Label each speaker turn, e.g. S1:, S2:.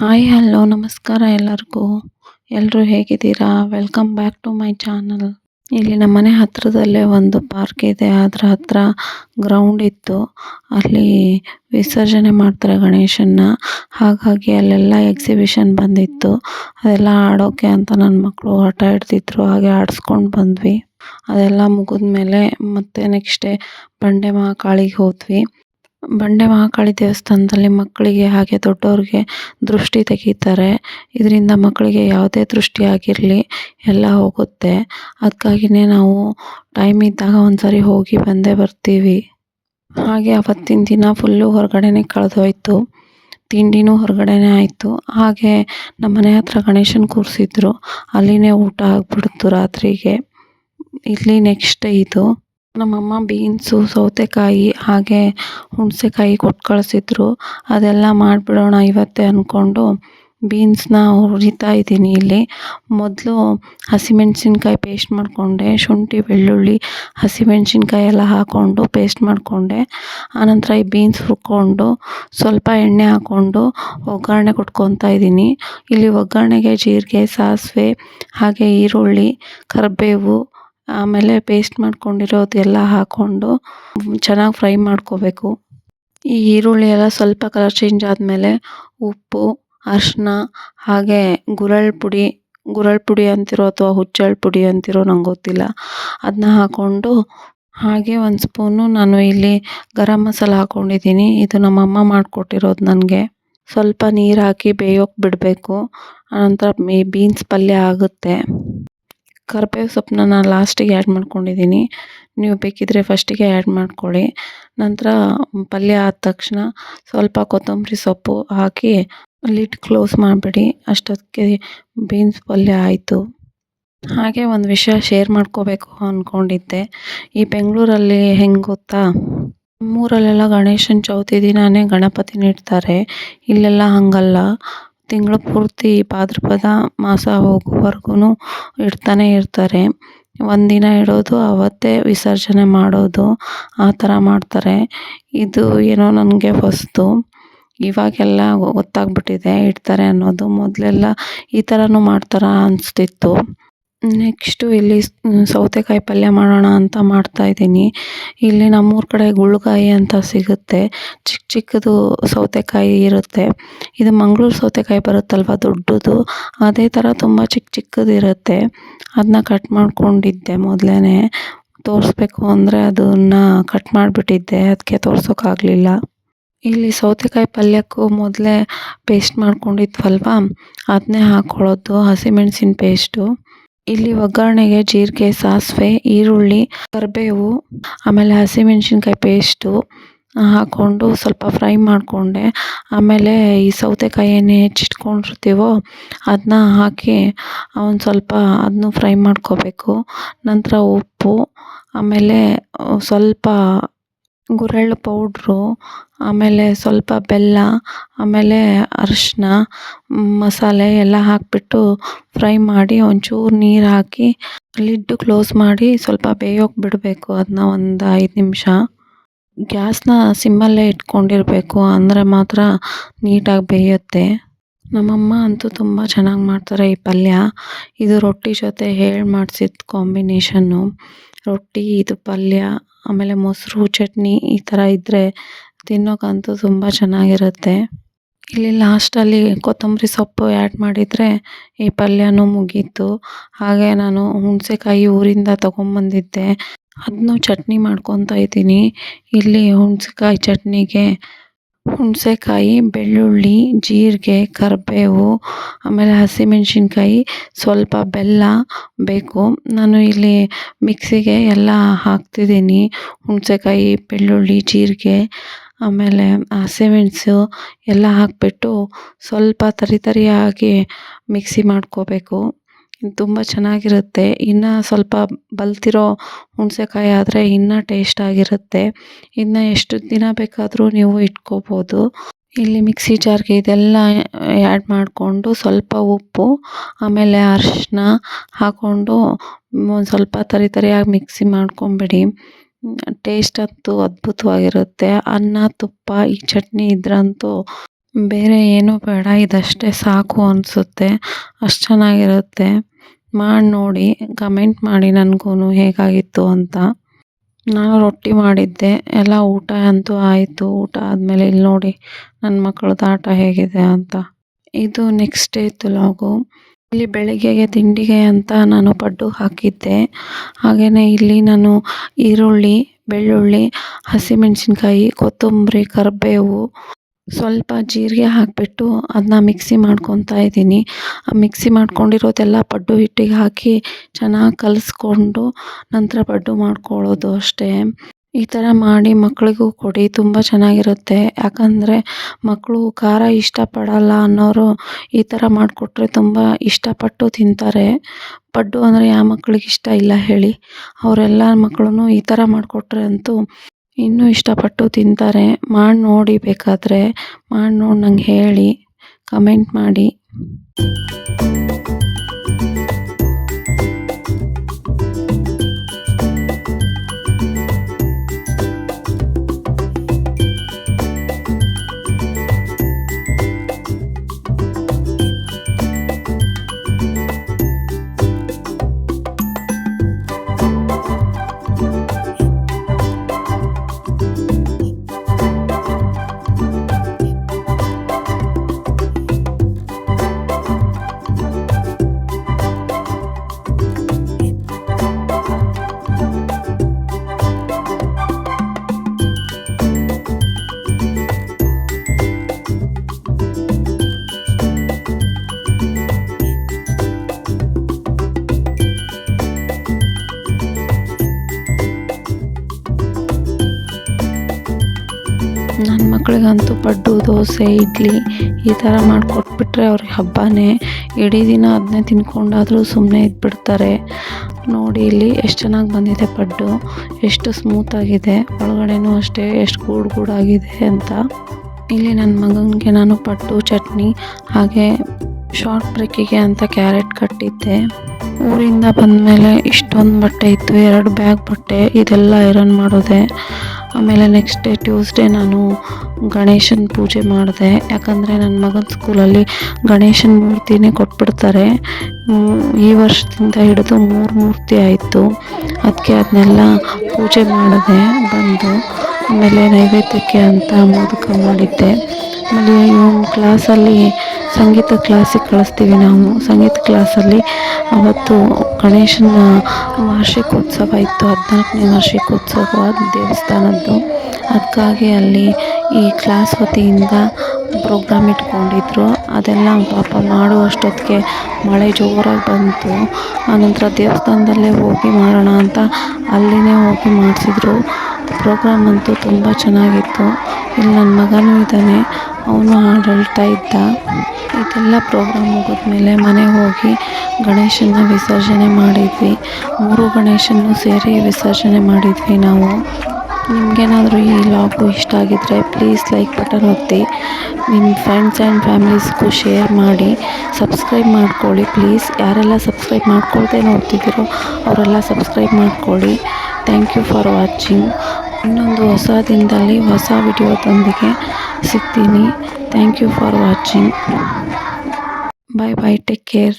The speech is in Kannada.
S1: ಹಾಯ್ ಹಲೋ ನಮಸ್ಕಾರ ಎಲ್ಲರಿಗೂ. ಎಲ್ಲರೂ ಹೇಗಿದ್ದೀರಾ? Welcome back to my channel ಇಲ್ಲಿ ನಮ್ಮ ಮನೆ ಹತ್ತಿರದಲ್ಲೇ ಒಂದು ಪಾರ್ಕ್ ಇದೆ. ಅದರ ಹತ್ರ ಗ್ರೌಂಡ್ ಇತ್ತು. ಅಲ್ಲಿ ವಿಸರ್ಜನೆ ಮಾಡ್ತಾರೆ ಗಣೇಶನ್ನ. ಹಾಗಾಗಿ ಅಲ್ಲೆಲ್ಲ ಎಕ್ಸಿಬಿಷನ್ ಬಂದಿತ್ತು. ಅದೆಲ್ಲ ಆಡೋಕ್ಕೆ ಅಂತ ನನ್ನ ಮಕ್ಕಳು ಆಟ ಹಿಡ್ದಿದ್ರು. ಹಾಗೆ ಆಡಿಸ್ಕೊಂಡು ಬಂದ್ವಿ. ಅದೆಲ್ಲ ಮುಗಿದ್ಮೇಲೆ ಮತ್ತೆ ನೆಕ್ಸ್ಟ್ ಡೇ ಬಂಡೆ ಮಹಾಕಾಳಿಗೆ ಹೋದ್ವಿ. ಬಂಡೆ ಮಹಾಕಾಳಿ ದೇವಸ್ಥಾನದಲ್ಲಿ ಮಕ್ಕಳಿಗೆ ಹಾಗೆ ದೊಡ್ಡವ್ರಿಗೆ ದೃಷ್ಟಿ ತೆಗೀತಾರೆ. ಇದರಿಂದ ಮಕ್ಕಳಿಗೆ ಯಾವುದೇ ದೃಷ್ಟಿ ಆಗಿರಲಿ, ಎಲ್ಲ ಹೋಗುತ್ತೆ. ಅದಕ್ಕಾಗಿಯೇ ನಾವು ಟೈಮ್ ಇದ್ದಾಗ ಒಂದ್ಸರಿ ಹೋಗಿ ಬಂದೇ ಬರ್ತೀವಿ. ಹಾಗೆ ಅವತ್ತಿನ ದಿನ ಫುಲ್ಲು ಹೊರಗಡೆನೇ ಕಳೆದೋಯ್ತು. ತಿಂಡಿನೂ ಹೊರಗಡೆನೇ ಆಯಿತು. ಹಾಗೆ ನಮ್ಮ ಮನೆ ಹತ್ರ ಗಣೇಶನ ಕೂರಿಸಿದ್ರು. ಅಲ್ಲಿನೇ ಊಟ ಆಗಿಬಿಡ್ತು ರಾತ್ರಿಗೆ. ಇಲ್ಲಿ ನೆಕ್ಸ್ಟ್ ಇದು. ನಮ್ಮಮ್ಮ ಬೀನ್ಸು, ಸೌತೆಕಾಯಿ ಹಾಗೆ ಹುಣಸೆಕಾಯಿ ಕೊಟ್ಟು ಕಳಿಸಿದ್ರು. ಅದೆಲ್ಲ ಮಾಡಿಬಿಡೋಣ ಇವತ್ತೇ ಅಂದ್ಕೊಂಡು ಬೀನ್ಸ್ನ ಹುರಿತಾ ಇದ್ದೀನಿ ಇಲ್ಲಿ. ಮೊದಲು ಹಸಿಮೆಣ್ಸಿನ್ಕಾಯಿ ಪೇಸ್ಟ್ ಮಾಡಿಕೊಂಡೆ, ಶುಂಠಿ, ಬೆಳ್ಳುಳ್ಳಿ, ಹಸಿಮೆಣ್ಸಿನ್ಕಾಯಿ ಎಲ್ಲ ಹಾಕ್ಕೊಂಡು ಪೇಸ್ಟ್ ಮಾಡಿಕೊಂಡೆ. ಆನಂತರ ಈ ಬೀನ್ಸ್ ಹುರ್ಕೊಂಡು ಸ್ವಲ್ಪ ಎಣ್ಣೆ ಹಾಕ್ಕೊಂಡು ಒಗ್ಗರಣೆ ಕೊಟ್ಕೊತಾ ಇದ್ದೀನಿ. ಇಲ್ಲಿ ಒಗ್ಗರಣೆಗೆ ಜೀರಿಗೆ, ಸಾಸಿವೆ ಹಾಗೆ ಈರುಳ್ಳಿ, ಕರಿಬೇವು ಆಮೇಲೆ ಪೇಸ್ಟ್ ಮಾಡ್ಕೊಂಡಿರೋದೆಲ್ಲ ಹಾಕ್ಕೊಂಡು ಚೆನ್ನಾಗಿ ಫ್ರೈ ಮಾಡ್ಕೋಬೇಕು. ಈ ಈರುಳ್ಳಿ ಎಲ್ಲ ಸ್ವಲ್ಪ ಕಲರ್ ಚೇಂಜ್ ಆದಮೇಲೆ ಉಪ್ಪು ಅರಿಶಿನ ಹಾಗೆ ಗುರಳ್ ಪುಡಿ ಗುರಳ್ ಪುಡಿ ಅಂತಿರೋ ಅಥವಾ ಹುಚ್ಚಳ್ ಪುಡಿ ಅಂತಿರೋ ನಂಗೆ ಗೊತ್ತಿಲ್ಲ. ಅದನ್ನ ಹಾಕ್ಕೊಂಡು ಹಾಗೆ ಒಂದು ಸ್ಪೂನು ನಾನು ಇಲ್ಲಿ ಗರಂ ಮಸಾಲ ಹಾಕ್ಕೊಂಡಿದ್ದೀನಿ ಇದು ನಮ್ಮಮ್ಮ ಮಾಡಿಕೊಟ್ಟಿರೋದು ನನಗೆ. ಸ್ವಲ್ಪ ನೀರು ಹಾಕಿ ಬೇಯೋಕೆ ಬಿಡಬೇಕು. ಆನಂತರ ಬೀನ್ಸ್ ಪಲ್ಯ ಆಗುತ್ತೆ. ಕರ್ಬೇವು ಸೊಪ್ಪನ್ನ ನಾನು ಲಾಸ್ಟಿಗೆ ಆ್ಯಡ್ ಮಾಡ್ಕೊಂಡಿದ್ದೀನಿ ನೀವು ಬೇಕಿದ್ದರೆ ಫಸ್ಟಿಗೆ ಆ್ಯಡ್ ಮಾಡ್ಕೊಳ್ಳಿ. ನಂತರ ಪಲ್ಯ ಆದ ತಕ್ಷಣ ಸ್ವಲ್ಪ ಕೊತ್ತಂಬರಿ ಸೊಪ್ಪು ಹಾಕಿ ಲಿಡ್ ಕ್ಲೋಸ್ ಮಾಡಿಬಿಡಿ. ಅಷ್ಟೊತ್ತಿಗೆ ಬೀನ್ಸ್ ಪಲ್ಯ ಆಯಿತು. ಹಾಗೆ ಒಂದು ವಿಷಯ ಶೇರ್ ಮಾಡ್ಕೋಬೇಕು ಅಂದ್ಕೊಂಡಿದ್ದೆ ಈ ಬೆಂಗಳೂರಲ್ಲಿ ಹೆಂಗೆ ಗೊತ್ತಾ? ನಮ್ಮೂರಲ್ಲೆಲ್ಲ ಗಣೇಶನ ಚೌತಿ ದಿನವೇ ಗಣಪತಿನ ಇಡ್ತಾರೆ. ಇಲ್ಲೆಲ್ಲ ಹಾಗಲ್ಲ. ತಿಂಗಳು ಪೂರ್ತಿ ಭಾದ್ರಪದ ಮಾಸ ಹೋಗೋವರ್ಗು ಇಡ್ತಾನೆ ಇರ್ತಾರೆ. ಒಂದಿನ ಇಡೋದು, ಅವತ್ತೇ ವಿಸರ್ಜನೆ ಮಾಡೋದು, ಆ ಥರ ಮಾಡ್ತಾರೆ. ಇದು ಏನೋ ನನಗೆ ಫಸ್ಟು ಇವಾಗೆಲ್ಲ ಗೊತ್ತಾಗ್ಬಿಟ್ಟಿದೆ, ಇಡ್ತಾರೆ ಅನ್ನೋದು. ಮೊದಲೆಲ್ಲ ಈ ಥರನೂ ಮಾಡ್ತಾರಾ ಅನಿಸ್ತಿತ್ತು. ನೆಕ್ಸ್ಟು ಇಲ್ಲಿ ಸೌತೆಕಾಯಿ ಪಲ್ಯ ಮಾಡೋಣ ಅಂತ ಮಾಡ್ತಾಯಿದ್ದೀನಿ ಇಲ್ಲಿ ನಮ್ಮೂರ ಕಡೆ ಗುಳ್ಳಕಾಯಿ ಅಂತ ಸಿಗುತ್ತೆ. ಚಿಕ್ಕ ಚಿಕ್ಕದು ಸೌತೆಕಾಯಿ ಇರುತ್ತೆ. ಇದು ಮಂಗ್ಳೂರು ಸೌತೆಕಾಯಿ ಬರುತ್ತಲ್ವ ದೊಡ್ಡದು? ಅದೇ ಥರ ತುಂಬ ಚಿಕ್ಕ ಚಿಕ್ಕದಿರುತ್ತೆ ಅದನ್ನ ಕಟ್ ಮಾಡ್ಕೊಂಡಿದ್ದೆ ಮೊದಲೇ ತೋರಿಸ್ಬೇಕು ಅಂದರೆ ಅದನ್ನು ಕಟ್ ಮಾಡಿಬಿಟ್ಟಿದ್ದೆ. ಅದಕ್ಕೆ ತೋರ್ಸೋಕ್ಕಾಗಲಿಲ್ಲ ಇಲ್ಲಿ ಸೌತೆಕಾಯಿ ಪಲ್ಯಕ್ಕೂ ಮೊದಲೇ ಪೇಸ್ಟ್ ಮಾಡ್ಕೊಂಡಿದ್ವಲ್ವ? ಅದನ್ನೇ ಹಾಕ್ಕೊಳ್ಳೋದು ಹಸಿಮೆಣಸಿನ ಪೇಸ್ಟು ಇಲ್ಲಿ ಒಗ್ಗರಣೆಗೆ ಜೀರಿಗೆ, ಸಾಸಿವೆ, ಈರುಳ್ಳಿ, ಕರಿಬೇವು, ಆಮೇಲೆ ಹಸಿಮೆಣ್ಸಿನ್ಕಾಯಿ ಪೇಸ್ಟು ಹಾಕ್ಕೊಂಡು ಸ್ವಲ್ಪ ಫ್ರೈ ಮಾಡಿಕೊಂಡೆ. ಆಮೇಲೆ ಈ ಸೌತೆಕಾಯಿ ಏನು ಹೆಚ್ಚಿಟ್ಕೊಂಡಿರ್ತೀವೋ ಅದನ್ನ ಹಾಕಿ ಒಂದು ಸ್ವಲ್ಪ ಅದನ್ನು ಫ್ರೈ ಮಾಡ್ಕೋಬೇಕು. ನಂತರ ಉಪ್ಪು, ಆಮೇಲೆ ಸ್ವಲ್ಪ ಗುರೆಳ್ಳು ಪೌಡ್ರು ಆಮೇಲೆ ಸ್ವಲ್ಪ ಬೆಲ್ಲ, ಆಮೇಲೆ ಅರಿಶಿನ ಮಸಾಲೆ ಎಲ್ಲ ಹಾಕಿಬಿಟ್ಟು ಫ್ರೈ ಮಾಡಿ ಒಂಚೂರು ನೀರು ಹಾಕಿ ಲಿಡ್ಡು ಕ್ಲೋಸ್ ಮಾಡಿ ಸ್ವಲ್ಪ ಬೇಯೋಕೆ ಬಿಡಬೇಕು ಅದನ್ನ ಒಂದು ಐದು ನಿಮಿಷ. ಗ್ಯಾಸ್ನ ಸಿಮ್ಮಲ್ಲೇ ಇಟ್ಕೊಂಡಿರಬೇಕು, ಅಂದರೆ ಮಾತ್ರ ನೀಟಾಗಿ ಬೇಯುತ್ತೆ. ನಮ್ಮಮ್ಮ ಅಂತೂ ತುಂಬ ಚೆನ್ನಾಗಿ ಮಾಡ್ತಾರೆ ಈ ಪಲ್ಯ. ಇದು ರೊಟ್ಟಿ ಜೊತೆ ಹೇಳಿ ಮಾಡಿಸಿದ ಕಾಂಬಿನೇಷನ್ನು. ರೊಟ್ಟಿ, ಇದು ಪಲ್ಯ, ಆಮೇಲೆ ಮೊಸರು, ಚಟ್ನಿ ಈ ಥರ ಇದ್ದರೆ ತಿನ್ನೋಕ್ಕಂತೂ ತುಂಬ ಚೆನ್ನಾಗಿರುತ್ತೆ. ಇಲ್ಲಿ ಲಾಸ್ಟಲ್ಲಿ ಕೊತ್ತಂಬರಿ ಸೊಪ್ಪು ಆ್ಯಡ್ ಮಾಡಿದರೆ ಈ ಪಲ್ಯನೂ ಮುಗೀತು. ಹಾಗೆ ನಾನು ಹುಣಸೆಕಾಯಿ ಊರಿಂದ ತೊಗೊಂಬಂದಿದ್ದೆ. ಅದನ್ನೂ ಚಟ್ನಿ ಮಾಡ್ಕೊತಾ ಇದ್ದೀನಿ. ಇಲ್ಲಿ ಹುಣಸೆಕಾಯಿ ಚಟ್ನಿಗೆ ಹುಣಸೆಕಾಯಿ, ಬೆಳ್ಳುಳ್ಳಿ, ಜೀರಿಗೆ, ಕರಿಬೇವು, ಆಮೇಲೆ ಹಸಿಮೆಣ್ಸಿನ್ಕಾಯಿ, ಸ್ವಲ್ಪ ಬೆಲ್ಲ ಬೇಕು. ನಾನು ಇಲ್ಲಿ ಮಿಕ್ಸಿಗೆ ಎಲ್ಲ ಹಾಕ್ತಿದ್ದೀನಿ. ಹುಣಸೆಕಾಯಿ, ಬೆಳ್ಳುಳ್ಳಿ, ಜೀರಿಗೆ. ಆಮೇಲೆ ಹಸಿಮೆಣಸು ಎಲ್ಲ ಹಾಕಿಬಿಟ್ಟು ಸ್ವಲ್ಪ ತರಿ ತರಿಯಾಗಿ ಮಿಕ್ಸಿ ಮಾಡ್ಕೋಬೇಕು. ತುಂಬ ಚೆನ್ನಾಗಿರುತ್ತೆ. ಇನ್ನು ಸ್ವಲ್ಪ ಬಲ್ತಿರೋ ಹುಣಸೆಕಾಯಿ ಆದರೆ ಇನ್ನೂ ಟೇಸ್ಟಾಗಿರುತ್ತೆ ಇನ್ನು ಎಷ್ಟು ದಿನ ಬೇಕಾದರೂ ನೀವು ಇಟ್ಕೋಬೋದು. ಇಲ್ಲಿ ಮಿಕ್ಸಿ ಜಾರ್ಗೆ ಇದೆಲ್ಲ ಆ್ಯಡ್ ಮಾಡಿಕೊಂಡು ಸ್ವಲ್ಪ ಉಪ್ಪು, ಆಮೇಲೆ ಅರಿಶಿನ ಹಾಕ್ಕೊಂಡು ಒಂದು ಸ್ವಲ್ಪ ತರಿ ತರಿಯಾಗಿ ಮಿಕ್ಸಿ ಮಾಡ್ಕೊಂಬಿಡಿ. ಟೇಸ್ಟ್ ಅಂತೂ ಅದ್ಭುತವಾಗಿರುತ್ತೆ. ಅನ್ನ, ತುಪ್ಪ, ಈ ಚಟ್ನಿ ಇದ್ರಂತೂ ಬೇರೆ ಏನೂ ಬೇಡ, ಇದಷ್ಟೇ ಸಾಕು ಅನಿಸುತ್ತೆ. ಅಷ್ಟು ಚೆನ್ನಾಗಿರುತ್ತೆ. ಮಾಡಿ ನೋಡಿ ಕಮೆಂಟ್ ಮಾಡಿ ನನಗೂ ಹೇಗಾಗಿತ್ತು ಅಂತ. ನಾನು ರೊಟ್ಟಿ ಮಾಡಿದ್ದೆ, ಎಲ್ಲ ಊಟ ಅಂತೂ ಆಯಿತು. ಊಟ ಆದಮೇಲೆ ಇಲ್ಲಿ ನೋಡಿ ನನ್ನ ಮಕ್ಕಳದ್ದು ಆಟ ಹೇಗಿದೆ ಅಂತ. ಇದು ನೆಕ್ಸ್ಟ್ ಡೇ ಲಾಗು ಇಲ್ಲಿ ಬೆಳಿಗ್ಗೆಗೆ ತಿಂಡಿಗೆ ಅಂತ ನಾನು ಪಡ್ಡು ಹಾಕಿದ್ದೆ. ಹಾಗೆಯೇ ಇಲ್ಲಿ ನಾನು ಈರುಳ್ಳಿ, ಬೆಳ್ಳುಳ್ಳಿ, ಹಸಿಮೆಣಸಿನ್ಕಾಯಿ, ಕೊತ್ತಂಬರಿ, ಕರಿಬೇವು ಸ್ವಲ್ಪ ಜೀರಿಗೆ ಹಾಕಿಬಿಟ್ಟು ಅದನ್ನ ಮಿಕ್ಸಿ ಮಾಡ್ಕೊತಾ ಇದ್ದೀನಿ. ಆ ಮಿಕ್ಸಿ ಮಾಡ್ಕೊಂಡಿರೋದೆಲ್ಲ ಪಡ್ಡು ಹಿಟ್ಟಿಗೆ ಹಾಕಿ ಚೆನ್ನಾಗಿ ಕಲಸ್ಕೊಂಡು ನಂತರ ಪಡ್ಡು ಮಾಡ್ಕೊಳ್ಳೋದು ಅಷ್ಟೇ. ಈ ಥರ ಮಾಡಿ ಮಕ್ಕಳಿಗೂ ಕೊಡಿ, ತುಂಬ ಚೆನ್ನಾಗಿರುತ್ತೆ. ಯಾಕಂದರೆ ಮಕ್ಕಳು ಖಾರ ಇಷ್ಟಪಡಲ್ಲ ಅನ್ನೋರು ಈ ಥರ ಮಾಡಿಕೊಟ್ರೆ ತುಂಬ ಇಷ್ಟಪಟ್ಟು ತಿಂತಾರೆ. ಪಡ್ಡು ಅಂದರೆ ಯಾವ ಮಕ್ಳಿಗೆ ಇಷ್ಟ ಇಲ್ಲ ಹೇಳಿ. ಅವರೆಲ್ಲ ಮಕ್ಕಳು ಈ ಥರ ಮಾಡಿಕೊಟ್ರೆ ಅಂತೂ ಇನ್ನೂ ಇಷ್ಟಪಟ್ಟು ತಿಂತಾರೆ. ಮಾಡಿ ನೋಡಿ ಬೇಕಾದರೆ, ಮಾಡಿ ನೋಡಿ ನಂಗೆ ಹೇಳಿ ಕಮೆಂಟ್ ಮಾಡಿ. ನನ್ನ ಮಕ್ಕಳಿಗಂತೂ ಪಡ್ಡು, ದೋಸೆ, ಇಡ್ಲಿ ಈ ಥರ ಮಾಡಿಕೊಟ್ಬಿಟ್ರೆ ಅವ್ರಿಗೆ ಹಬ್ಬನೇ. ಇಡೀ ದಿನ ಅದನ್ನೇ ತಿನ್ಕೊಂಡಾದರೂ ಸುಮ್ಮನೆ ಇದ್ಬಿಡ್ತಾರೆ. ನೋಡಿ ಇಲ್ಲಿ ಎಷ್ಟು ಚೆನ್ನಾಗಿ ಬಂದಿದೆ ಪಡ್ಡು. ಎಷ್ಟು ಸ್ಮೂತಾಗಿದೆ ಒಳಗಡೆನೂ ಅಷ್ಟೇ ಎಷ್ಟು ಗೂಡು ಗೂಡಾಗಿದೆ ಅಂತ. ಇಲ್ಲಿ ನನ್ನ ಮಗನಿಗೆ ನಾನು ಪಡ್ಡು, ಚಟ್ನಿ, ಹಾಗೆ ಶಾರ್ಟ್ ಬ್ರೇಕಿಗೆ ಅಂತ ಕ್ಯಾರೆಟ್ ಕಟ್ಟಿದ್ದೆ. ಊರಿಂದ ಬಂದಮೇಲೆ ಇಷ್ಟೊಂದು ಬಟ್ಟೆ ಇತ್ತು. ಎರಡು ಬ್ಯಾಗ್ ಬಟ್ಟೆ. ಇದೆಲ್ಲ ಐರನ್ ಮಾಡೋದೆ. ಆಮೇಲೆ ನೆಕ್ಸ್ಟ್ ಡೇ ಟ್ಯೂಸ್ಡೇ ನಾನು ಗಣೇಶನ ಪೂಜೆ ಮಾಡಿದೆ. ಯಾಕಂದರೆ ನನ್ನ ಮಗನ ಸ್ಕೂಲಲ್ಲಿ ಗಣೇಶನ ಮೂರ್ತಿನೇ ಕೊಟ್ಬಿಡ್ತಾರೆ. ಈ ವರ್ಷದಿಂದ ಹಿಡಿದು ಮೂರು ಮೂರ್ತಿ ಆಯಿತು. ಅದಕ್ಕೆ ಅದನ್ನೆಲ್ಲ ಪೂಜೆ ಮಾಡಿದೆ ಬಂದು ಆಮೇಲೆ ನೈವೇದ್ಯಕ್ಕೆ ಅಂತ ಮೋದಕ ಮಾಡಿದ್ದೆ. ಆಮೇಲೆ ಕ್ಲಾಸಲ್ಲಿ ಸಂಗೀತ ಕ್ಲಾಸಿಗೆ ಕಳಿಸ್ತೀವಿ ನಾವು. ಸಂಗೀತ ಕ್ಲಾಸಲ್ಲಿ ಅವತ್ತು ಗಣೇಶನ ವಾರ್ಷಿಕೋತ್ಸವ ಇತ್ತು, ಹದಿನಾಲ್ಕನೇ ವಾರ್ಷಿಕೋತ್ಸವ ದೇವಸ್ಥಾನದ್ದು. ಅದಕ್ಕಾಗಿ ಅಲ್ಲಿ ಈ ಕ್ಲಾಸ್ ವತಿಯಿಂದ ಪ್ರೋಗ್ರಾಮ್ ಇಟ್ಕೊಂಡಿದ್ರು. ಅದೆಲ್ಲ ಪಾಪ ಮಾಡುವಷ್ಟೊತ್ತಿಗೆ ಮಳೆ ಜೋರಾಗಿ ಬಂತು. ಆನಂತರ ದೇವಸ್ಥಾನದಲ್ಲೇ ಹೋಗಿ ಮಾಡೋಣ ಅಂತ ಅಲ್ಲಿನೇ ಹೋಗಿ ಮಾಡಿಸಿದ್ರು. ಪ್ರೋಗ್ರಾಮ್ ಅಂತೂ ತುಂಬ ಚೆನ್ನಾಗಿತ್ತು. ಇಲ್ಲಿ ನನ್ನ ಮಗನೂ ಇದ್ದಾನೆ. ಅವನು ಹಾಡು ಹೇಳ್ತಾ ಇದ್ದ. ಇದೆಲ್ಲ ಪ್ರೋಗ್ರಾಮ್ ಮುಗಿದ್ಮೇಲೆ ಮನೆಗೆ ಹೋಗಿ ಗಣೇಶನ ವಿಸರ್ಜನೆ ಮಾಡಿದ್ವಿ. ಮೂರು ಗಣೇಶನ್ನು ಸೇರಿ ವಿಸರ್ಜನೆ ಮಾಡಿದ್ವಿ ನಾವು. ನಿಮಗೇನಾದರೂ ಈ ಲಾಗು ಇಷ್ಟ ಆಗಿದ್ದರೆ ಪ್ಲೀಸ್ ಲೈಕ್ ಬಟನ್ ಒತ್ತಿ. ನಿಮ್ಮ ಫ್ರೆಂಡ್ಸ್ ಆ್ಯಂಡ್ ಫ್ಯಾಮಿಲೀಸ್ಗೂ ಶೇರ್ ಮಾಡಿ. ಸಬ್ಸ್ಕ್ರೈಬ್ ಮಾಡ್ಕೊಳ್ಳಿ ಪ್ಲೀಸ್ ಯಾರೆಲ್ಲ ಸಬ್ಸ್ಕ್ರೈಬ್ ಮಾಡ್ಕೊಳ್ದೆ ನೋಡ್ತಿದ್ದೀರೋ ಅವರೆಲ್ಲ ಸಬ್ಸ್ಕ್ರೈಬ್ ಮಾಡ್ಕೊಳ್ಳಿ. ಥ್ಯಾಂಕ್ ಯು ಫಾರ್ ವಾಚಿಂಗ್ ಇನ್ನೊಂದು ಹೊಸ ದಿನದಲ್ಲಿ ಹೊಸ ವಿಡಿಯೋದೊಂದಿಗೆ ಸಿಗ್ತೀನಿ. Thank you for watching Bye bye. Take care.